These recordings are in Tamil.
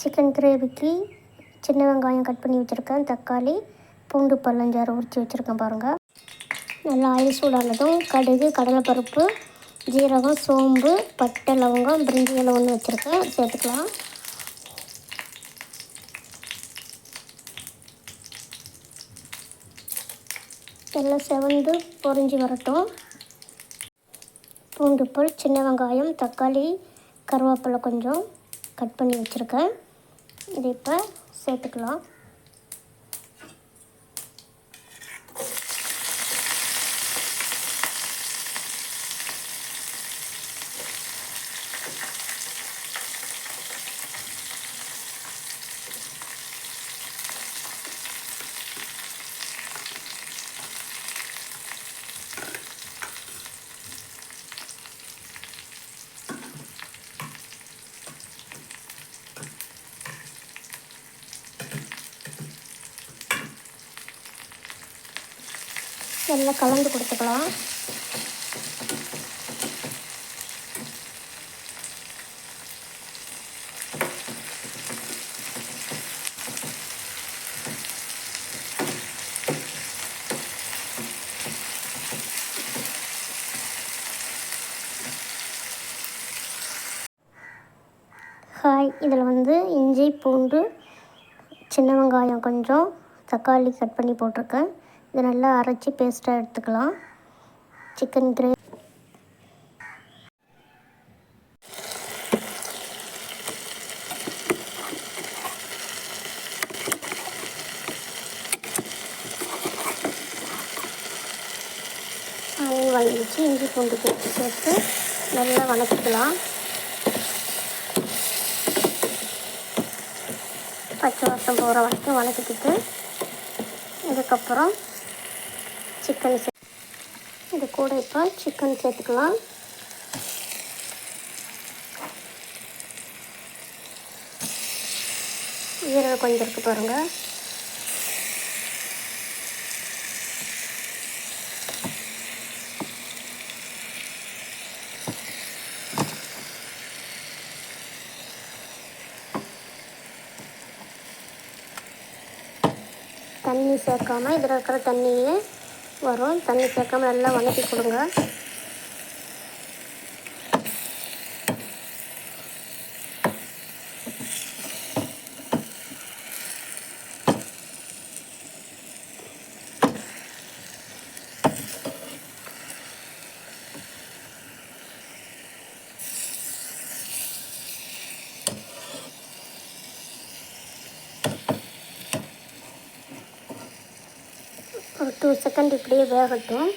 சிக்கன் கிரேவிக்கு சின்ன வெங்காயம் கட் பண்ணி வச்சுருக்கேன். தக்காளி பூண்டு பல்லஞ்சாறு உரித்து வச்சுருக்கேன் பாருங்கள் நல்லா ஆயில் சூடானதும் கடுகு கடலைப்பருப்பு ஜீரகம் சோம்பு பட்டை லவங்கம் பிரிஞ்சி இலை ஒன்று வச்சுருக்கேன். சேர்த்துக்கலாம். எல்லாம் செவந்து பொறிஞ்சி வரட்டும். பூண்டுப்பல் சின்ன வெங்காயம் தக்காளி கருவேப்பிலை கொஞ்சம் கட் பண்ணி வச்சுருக்கேன். இதை இப்போ சேர்த்துக்கலாம். நல்லா கலந்து கொடுத்துக்கலாம். ஹாய் இதில் வந்து இஞ்சி பூண்டு சின்ன வெங்காயம் கொஞ்சம் தக்காளி கட் பண்ணி போட்டிருக்கேன். இதை நல்லா அரைச்சி பேஸ்ட்டாக எடுத்துக்கலாம். சிக்கன் கிரேவி வாங்கி வச்சு இஞ்சி பூண்டு பேஸ்ட் சேர்த்து நல்லா வதக்கிக்கலாம் பச்சை வாசம் போகிற வரைக்கும் வதக்கிக்கிட்டு இதுக்கப்புறம் சிக்கன் சே இது கூட இப்போ சிக்கன் சேர்த்துக்கலாம். ஈரல் கொஞ்சம் இருக்குது பாருங்கள் தண்ணி சேர்க்காம இதில் இருக்கிற தண்ணியை வரும். தண்ணி சேர்க்காம நல்லா வதக்கி கொடுங்க. டூ செகண்ட் இப்படியே வேகட்டும்.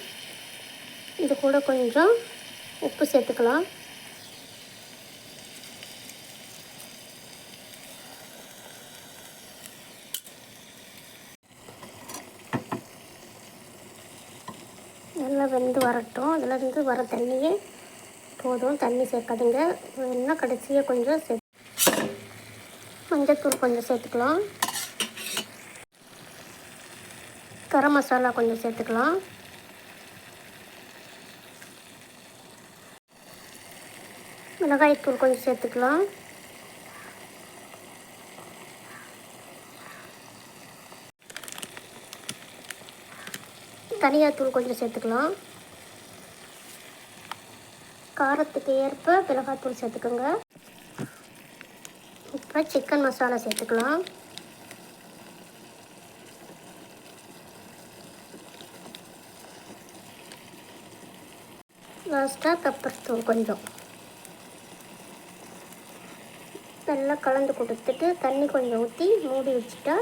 இது கூட கொஞ்சம் உப்பு சேர்த்துக்கலாம். நல்லா வெந்து வரட்டும். அதுலேருந்து வர தண்ணியே போதும். தண்ணி சேர்க்காதீங்க. வேணுன்னா கடைசியாக கொஞ்சம் சே மஞ்சத்தூள் கொஞ்சம் சேர்த்துக்கலாம். கரம் மசாலா கொஞ்சம் சேர்த்துக்கலாம். மிளகாய்த்தூள் கொஞ்சம் சேர்த்துக்கலாம். தனியாத்தூள் கொஞ்சம் சேர்த்துக்கலாம். காரத்துக்கு ஏற்ப மிளகாத்தூள் சேர்த்துக்கோங்க. இப்போ சிக்கன் மசாலா சேர்த்துக்கலாம். லாஸ்ட்டாக பெப்பர் தூள் கொஞ்சம். நல்லா கலந்து கொடுத்துட்டு தண்ணி கொஞ்சம் ஊற்றி மூடி வச்சுட்டா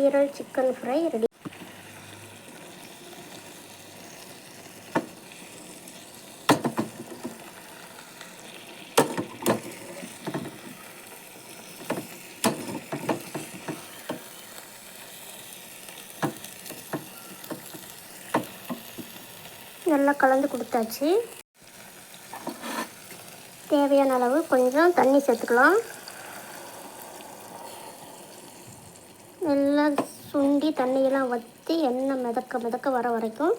ஈரல் சிக்கன் ஃப்ரை ரெடி நல்லா கலந்து கொடுத்தாச்சு. தேவையான அளவு கொஞ்சம் தண்ணி சேர்த்துக்கலாம். நல்லா சுண்டி தண்ணியெல்லாம் வற்றி எண்ணெய் மிதக்க மிதக்க வர வரைக்கும்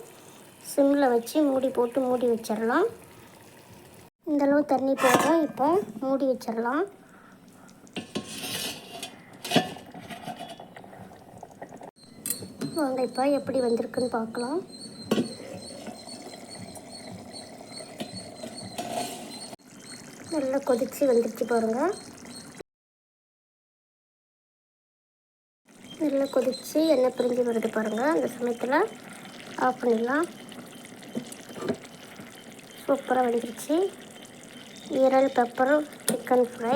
சிம்மில் வச்சு மூடி போட்டு மூடி வச்சிடலாம். இந்தளவு தண்ணி போதும். இப்போ மூடி வச்சிடலாம். வாங்க இப்போ எப்படி வந்திருக்குன்னு பார்க்கலாம். நல்லா கொதிச்சு வந்துருச்சு பாருங்கள் நல்லா கொதிச்சு எண்ணெய் பிரிஞ்சு வருது பாருங்கள் அந்த சமயத்தில் ஆஃப் பண்ணிடலாம். சூப்பராக வந்துருச்சு. ஈரல் pepper chicken fry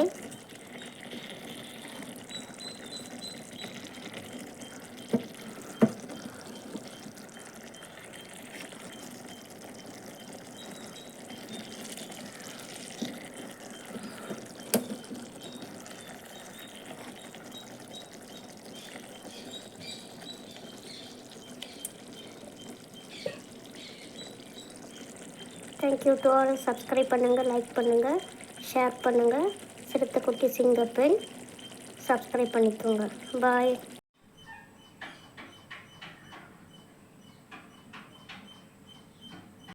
thank you to all subscribe பண்ணுங்கள் லைக் பண்ணுங்கள் ஷேர் பண்ணுங்கள் சிறுத்தை குட்டி சிங்கர் பெண் சப்ஸ்கிரைப் பண்ணிக்கோங்க. பாய்